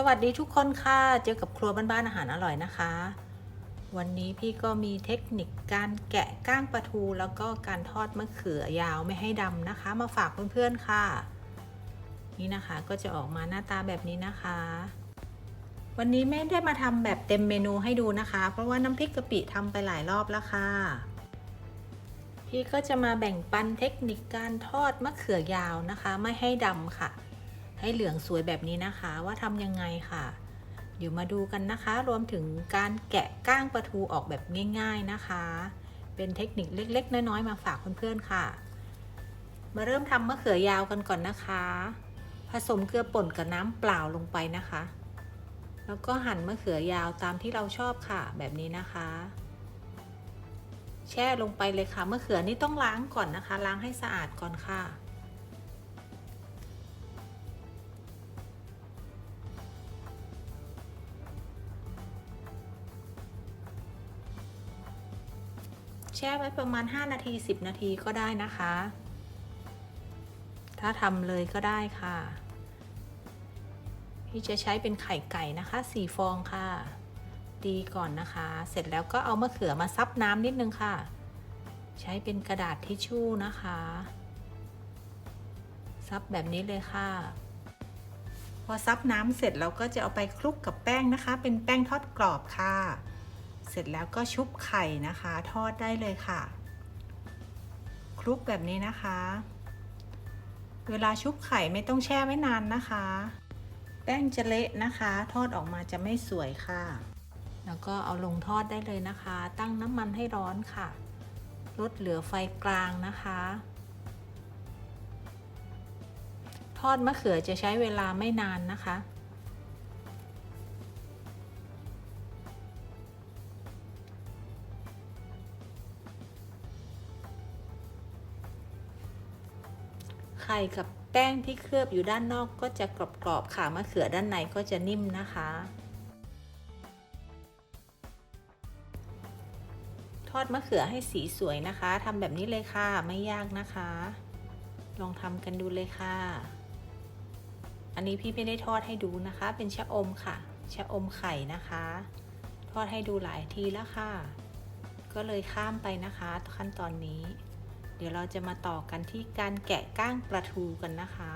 สวัสดีทุกคนค่ะ เจอกับครัวบ้านๆอาหารอร่อยนะคะ วันนี้พี่ก็มีเทคนิคการแกะก้างปลาทูแล้วก็การทอดมะเขือยาวไม่ให้ดำนะคะ มาฝากเพื่อนๆค่ะ นี่นะคะก็จะออกมาหน้าตาแบบนี้นะคะ วันนี้ไม่ได้มาทำแบบเต็มเมนูให้ดูนะคะ เพราะว่าน้ำพริกกะปิทำไปหลายรอบแล้วค่ะ พี่ก็จะมาแบ่งปันเทคนิคการทอดมะเขือยาวนะคะ ไม่ให้ดำค่ะ ให้เหลืองสวยแบบนี้นะคะว่าทำยังไงค่ะ เดี๋ยวมาดูกันนะคะ รวมถึงการแกะก้างปลาทูออกแบบง่าย ๆนะคะ เป็นเทคนิคเล็ก ๆ น้อยๆมาฝากเพื่อนๆค่ะ มาเริ่มทำมะเขือยาวกันก่อนนะคะ ผสมเกลือป่นกับน้ำเปล่าลงไปนะคะ แล้วก็หั่นมะเขือยาวตามที่เราชอบค่ะ แบบนี้นะคะแช่ลงไปเลยค่ะมะเขือนี่ต้องล้างก่อนนะคะ ล้างให้สะอาดก่อนค่ะ แช่ไว้ประมาณ 5 นาที 10 นาทีก็ได้นะคะ ถ้าทำเลยก็ได้ค่ะ พี่จะใช้เป็นไข่ไก่นะคะ4ฟองค่ะ ตีก่อนนะคะ เสร็จแล้วก็เอามะเขือมาซับน้ำนิดนึงค่ะ ใช้เป็นกระดาษทิชชู่นะคะ ซับแบบนี้เลยค่ะ พอซับน้ำเสร็จเราก็จะเอาไปคลุกกับแป้งนะคะ เป็นแป้งทอดกรอบค่ะ เสร็จแล้วก็ชุบไข่นะคะ ทอดได้เลยค่ะ คลุกแบบนี้นะคะ เวลาชุบไข่ไม่ต้องแช่ไว้นานนะคะ แป้งจะเละนะคะ ทอดออกมาจะไม่สวยค่ะ แล้วก็เอาลงทอดได้เลยนะคะ ตั้งน้ำมันให้ร้อนค่ะลดเหลือไฟกลางนะคะ ทอดมะเขือจะใช้เวลาไม่นานนะคะ ไข่กับแป้งที่เคลือบอยู่ด้านนอกก็จะกรอบๆค่ะมะเขือด้านในก็จะนิ่มนะคะ ทอดมะเขือให้สีสวยนะคะทำแบบนี้เลยค่ะไม่ยากนะคะ ลองทำกันดูเลยค่ะ อันนี้พี่ไม่ได้ทอดให้ดูนะคะ เป็นชะอมค่ะชะอมไข่นะคะ ทอดให้ดูหลายทีแล้วค่ะ ก็เลยข้ามไปนะคะขั้นตอนนี้ เดี๋ยวเราจะมาต่อกันที่การแกะก้างปลาทูกันนะคะ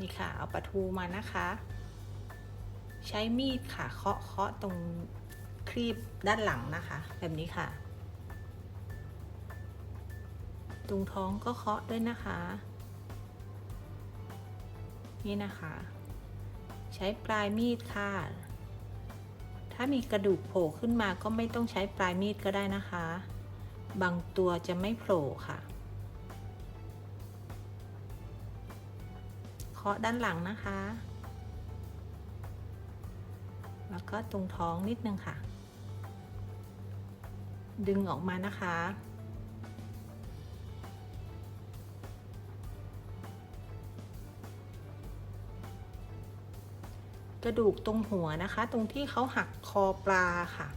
นี่ค่ะ เอาปลาทูมานะคะ ใช้มีดค่ะเคาะเคาะตรงครีบด้านหลังนะคะ แบบนี้ค่ะ ตรงท้องก็เคาะด้วยนะคะ นี่นะคะ ใช้ปลายมีดค่ะถ้ามีกระดูกโผล่ขึ้นมาก็ไม่ต้องใช้ปลายมีดก็ได้นะคะ บางตัวจะไม่โผล่ค่ะ เคาะด้านหลังนะคะ แล้วก็ตรงท้องนิดนึงค่ะ ดึงออกมานะคะ กระดูกตรงหัวนะคะ ตรงที่เขาหักคอปลาค่ะ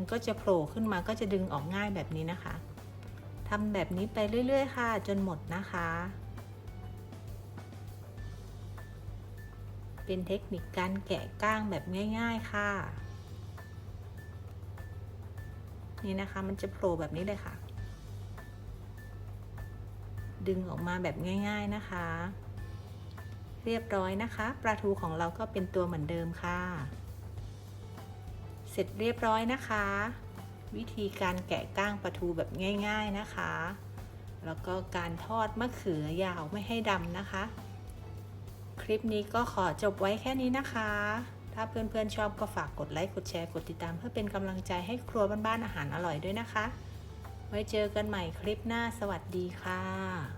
มันก็จะโผล่ขึ้นมาก็จะดึงออกง่ายแบบนี้นะคะทำแบบนี้ไปเรื่อย ๆ ค่ะ จนหมดนะคะ เป็นเทคนิคการแกะก้างแบบง่าย ๆ ค่ะ นี่นะคะมันจะโผล่แบบนี้เลยค่ะ ดึงออกมาแบบง่าย ๆนะคะ เรียบร้อยนะคะปลาทูของเราก็เป็นตัวเหมือนเดิมค่ะ ร็จเรียบร้อยนะคะ วิธีการแกะก้างปลาทูแบบง่าย ๆนะคะ แล้วก็การทอดมะเขือยาวไม่ให้ดำนะคะ คลิปนี้ก็ขอจบไว้แค่นี้นะคะ ถ้าเพื่อนๆชอบก็ฝากกดไลค์กดแชร์กดติดตาม เพื่อเป็นกำลังใจให้ครัวบ้านๆอาหารอร่อยด้วยนะคะ ไว้เจอกันใหม่คลิปหน้าสวัสดีค่ะ